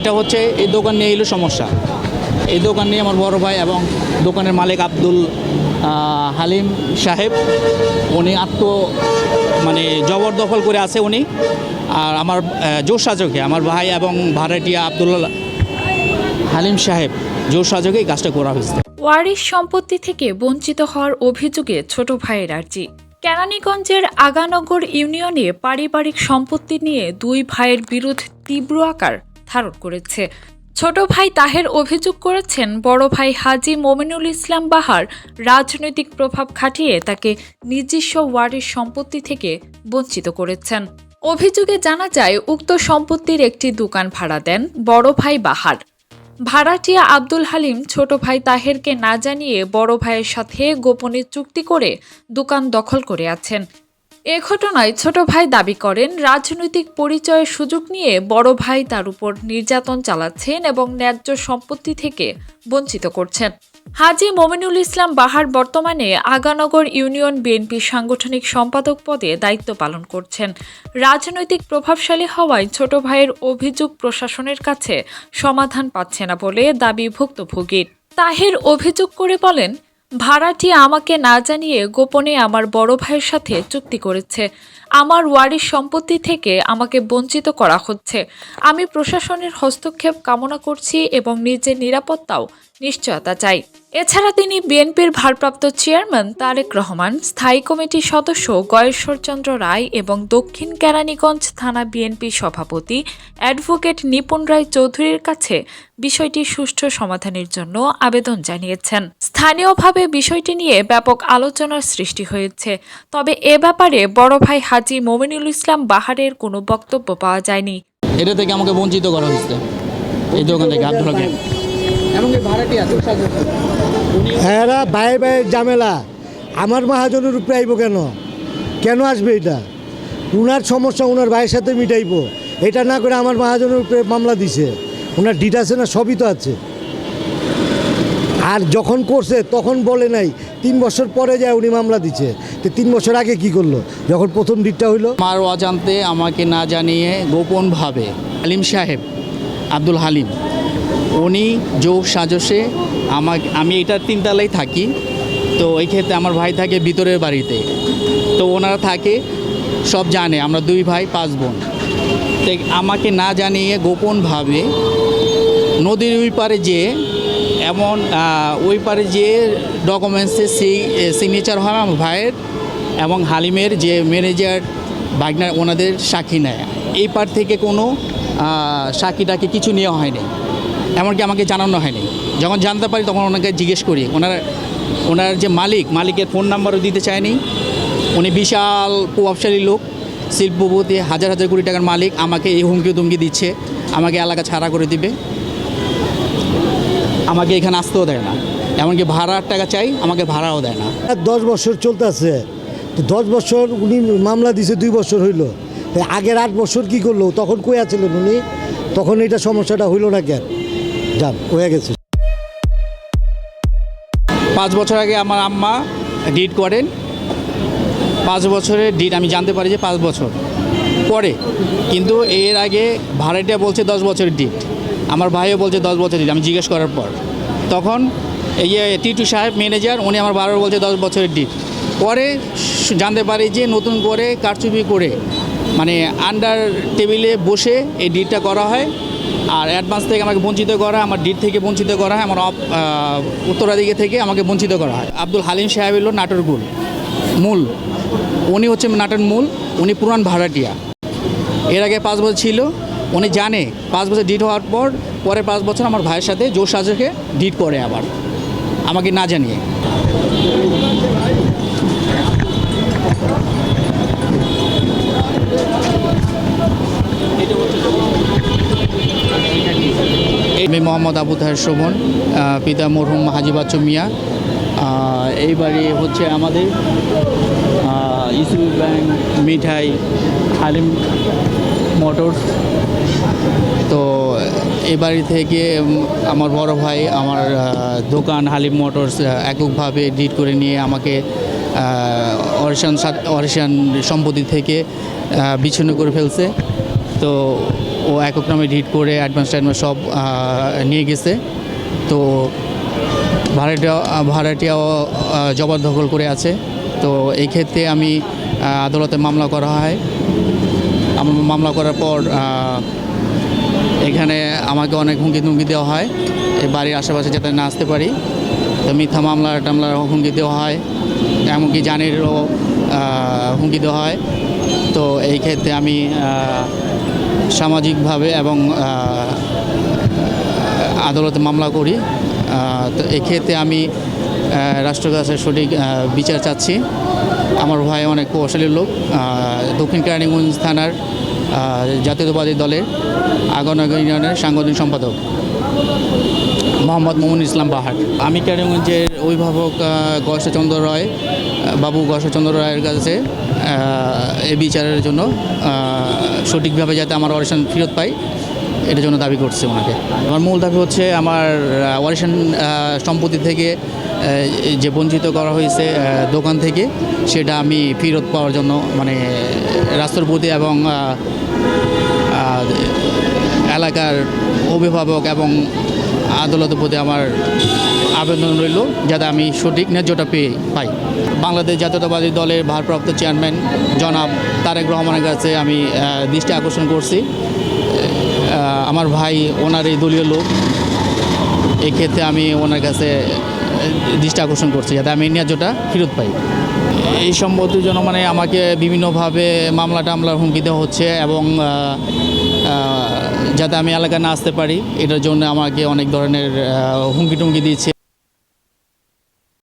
এটা হচ্ছে এই দোকান নিয়ে এলো সমস্যা। এই দোকান নিয়ে আমার বড় ভাই এবং দোকানের মালিক আব্দুল হালিম সাহেব, উনি আত্ম মানে জবরদখল করে আছে উনি। আর আমার জোর সাজকে, আমার ভাই এবং ভাড়াটিয়া আব্দুল হালিম সাহেব, জোর সাজকে এই কাজটা করা হয়েছে। ওয়ারিশ সম্পত্তি থেকে বঞ্চিত হওয়ার অভিযোগে ছোট ভাইয়ের আর্জি। কেরানীগঞ্জের আগানগর ইউনিয়নে পারিবারিক সম্পত্তি নিয়ে দুই ভাইয়ের বিরোধ তীব্র আকার ধারণ করেছে। ছোট ভাই তাহের অভিযোগ করেছেন, বড় ভাই হাজি মোমিনুল ইসলাম বাহার রাজনৈতিক প্রভাব খাটিয়ে তাকে নিজস্ব ওয়ারিশ সম্পত্তি থেকে বঞ্চিত করেছেন। অভিযোগে জানা যায়, উক্ত সম্পত্তির একটি দোকান ভাড়া দেন বড় ভাই বাহার। ভাড়াটিয়া আব্দুল হালিম ছোট ভাই তাহেরকে না জানিয়ে বড় ভাইয়ের সাথে গোপনে চুক্তি করে দোকান দখল করে আছেন। এ ঘটনায় ছোট ভাই দাবি করেন, রাজনৈতিক পরিচয়ের সুযোগ নিয়ে বড় ভাই তার উপর নির্যাতন চালাচ্ছেন এবং ন্যায্য সম্পত্তি থেকে বঞ্চিত করছেন। হাজি মোমিনুল ইসলাম বাহার বর্তমানে আগানগর ইউনিয়ন বিএনপি সাংগঠনিক সম্পাদক পদে দায়িত্ব পালন করছেন। রাজনৈতিক প্রভাবশালী হওয়ায় ছোট ভাইয়ের অভিযোগ প্রশাসনের কাছে সমাধান পাচ্ছে না বলে দাবি ভুক্তভোগীর। তাহের অভিযোগ করে বলেন ভাড়াটি আমাকে না জানিয়ে গোপনে আমার বড় ভাইয়ের সাথে চুক্তি করেছে। আমার ওয়ারির সম্পত্তি থেকে আমাকে বঞ্চিত করা হচ্ছে। আমি প্রশাসনের হস্তক্ষেপ কামনা করছি এবং নিজের নিরাপত্তাও নিশ্চয়তা চাই। এছাড়া তিনি বিএনপির ভারপ্রাপ্ত চেয়ারম্যান তারেক রহমান, স্থায়ী কমিটির সদস্য গয়েশ্বরচন্দ্র রায় এবং দক্ষিণ কেরানীগঞ্জ থানা বিএনপি সভাপতি অ্যাডভোকেট নিপুণ রায় চৌধুরীর কাছে বিষয়টি সুষ্ঠু সমাধানের জন্য আবেদন জানিয়েছেন। স্থানীয়ভাবে বিষয়টি নিয়ে ব্যাপক আলোচনার সৃষ্টি হয়েছে, তবে এ ব্যাপারে বড় ভাই হাজি মোমিনুল ইসলাম বাহারের কোনো বক্তব্য পাওয়া যায়নি। এটা থেকে আমাকে বঞ্চিত করা হয়েছে। এই দোকান থেকে এরা বাই বাই ঝামেলা। আমার মহাজনের উপরে আইব কেন? কেন আসবে এটা? উনার সমস্যা উনার ভাইয়ের সাথে মিটাইব। এটা না করে আমার মহাজনের উপরে মামলা দিছে। ওনার ডিট আছে না সবই তো আছে। আর যখন করছে তখন বলে নাই তিন বছর পরে যায় উনি মামলা দিচ্ছে তো তিন বছর আগে কি করল? যখন প্রথম ডিটটা হইল? আমার অজান্তে আমাকে না জানিয়ে গোপনভাবে হালিম সাহেব আব্দুল হালিম উনি যোগ সাজসে আমাকে আমি এটার তিনতলায় থাকি। তো এই ক্ষেত্রে আমার ভাই থাকে ভিতরের বাড়িতে। তো ওনারা থাকে, সব জানে, আমরা দুই ভাই, পাঁচ বোন। তো আমাকে না জানিয়ে গোপনভাবে নদীর ওই পারে যে এমন ওই পারে যে ডকুমেন্টসে সেই সিগনেচার হয় আমার ভাইয়ের এবং হালিমের যে ম্যানেজার ভাগনার ওনাদের সাক্ষী নেয়। এই পার থেকে কোনো সাক্ষী টাকি কিছু নেওয়া হয়নি। এমনকি আমাকে জানানো হয়নি। যখন জানতে পারি তখন ওনাকে জিজ্ঞেস করি। ওনার ওনার যে মালিক, মালিকের ফোন নাম্বারও দিতে চায়নি। উনি বিশাল প্রভাবশালী লোক। শিল্পপতি, হাজার হাজার কোটি টাকার মালিক। আমাকে এই হুমকি তুমকি দিচ্ছে। আমাকে এলাকা ছাড়া করে দিবে। আমাকে এখানে আসতেও দেয় না। এমনকি ভাড়ার টাকা চাই, আমাকে ভাড়াও দেয় না। দশ বছর চলতেছে। তো দশ বছর উনি মামলা দিছে, দুই বছর হইল। আগের আট বছর কি করল? তখন কই আছিলেন উনি? তখন এটা সমস্যাটা হইল না কেন? যান হয়ে গেছে। পাঁচ বছর আগে আমার আম্মা ডিড করেন। পাঁচ বছরের ডিড, আমি জানতে পারি যে পাঁচ বছর পরে। কিন্তু এর আগে ভাড়াটিয়া বলছে দশ বছরের ডিড। আমার ভাইও বলছে দশ বছরের ডিড, আমি জিজ্ঞেস করার পর। তখন এই যে টিটু সাহেব, ম্যানেজার, উনি আমার বারবার বলছে দশ বছরের ডিড। পরে জানতে পারি যে নতুন করে কারচুপি করে মানে আন্ডার টেবিলে বসে এই ডিডটা করা হয়। আর অ্যাডভান্স থেকে আমাকে বঞ্চিত করা হয় আমার ডিট থেকে বঞ্চিত করা হয় আমার উত্তরাধিকার থেকে আমাকে বঞ্চিত করা হয়। আব্দুল হালিম সাহেব হলো নাটোর গুল, মূল। উনি হচ্ছে নাটোর মূল, উনি পুরান ভাড়াটিয়া। এর আগে পাঁচ বছর ছিল, উনি জানে, পাঁচ বছর ডিট হওয়ার পর পরে পাঁচ বছর আমার ভাইয়ের সাথে জোর সাজকে ডিট করে আবার। আমাকে না জানিয়ে। আমি মোহাম্মদ আবু তাহের শোভন পিতা মরহুম হাজি বাচ্চু মিয়া। এই বাড়ি হচ্ছে আমাদের আহ, ইসু ব্যাংক মিঠাই হালিম মোটরস। তো এই বাড়ি থেকে আমার বড় ভাই আমার দোকান হালিম মোটরস এককভাবে ডিট করে নিয়ে আমাকে অরিশান অরিশান সম্পত্তি থেকে বিচ্ছিন্ন করে ফেলছে। তো ও একক নামে ডিট করে অ্যাডভান্স ট্যাডভান্স সব নিয়ে গেছে। তো ভাড়াটিয়া ভাড়াটিয়াও জবরদখল করে আছে। তো এই ক্ষেত্রে আমি আদালতে মামলা করা হয়। মামলা করার পর এখানে আমাকে অনেক হুমকি তুমকি দেওয়া হয়। এই বাড়ির আশেপাশে যাতে না আসতে পারি। তো মিথ্যা মামলা টামলার হুমকি দেওয়া হয়। এমনকি জানেরও হুমকি দেওয়া হয়। তো এই ক্ষেত্রে আমি সামাজিকভাবে এবং আদালতে মামলা করি। তো এক্ষেত্রে আমি রাষ্ট্রের কাছে সঠিক বিচার চাচ্ছি। আমার ভাই অনেক কৌশলী লোক দক্ষিণ কেরানীগঞ্জ থানার জাতীয়তাবাদী দলের আগনগর ইউনিয়নের সাংগঠনিক সম্পাদক, মোহাম্মদ মোমিন ইসলাম বাহার। আমি কেরানীগঞ্জের অভিভাবক গয়েশ্বরচন্দ্র রায়, বাবু গয়েশ্বরচন্দ্র রায়ের কাছে এই বিচারের জন্য সঠিকভাবে যাতে আমার অরিশন ফেরত পাই এটার জন্য দাবি করছে ওনাকে। আমার মূল দাবি হচ্ছে আমার ওয়ারিশন সম্পত্তি থেকে যে বঞ্চিত করা হয়েছে দোকান থেকে, সেটা আমি ফেরত পাওয়ার জন্য মানে রাষ্ট্রপতি এবং এলাকার অভিভাবক এবং আদালতের প্রতি আমার আবেদন রইল যাতে আমি সঠিক ন্যায্যটা পেয়ে পাই। বাংলাদেশ জাতীয়তাবাদী দলের ভারপ্রাপ্ত চেয়ারম্যান জনাব তারেক রহমানের কাছে আমি দৃষ্টি আকর্ষণ করছি। আমার ভাই ওনার এই দলীয় লোক। এক্ষেত্রে আমি ওনার কাছে দৃষ্টি আকর্ষণ করছি যাতে আমি ন্যায্যটা ফেরত পাই। এই সম্পত্তির জন্য মানে আমাকে বিভিন্নভাবে মামলা টামলার হুমকি দেওয়া হচ্ছে এবং যাতে আমি এলাকায় না আসতে পারি এটার জন্য আমাকে অনেক ধরনের হুমকি টুমকি দিচ্ছে।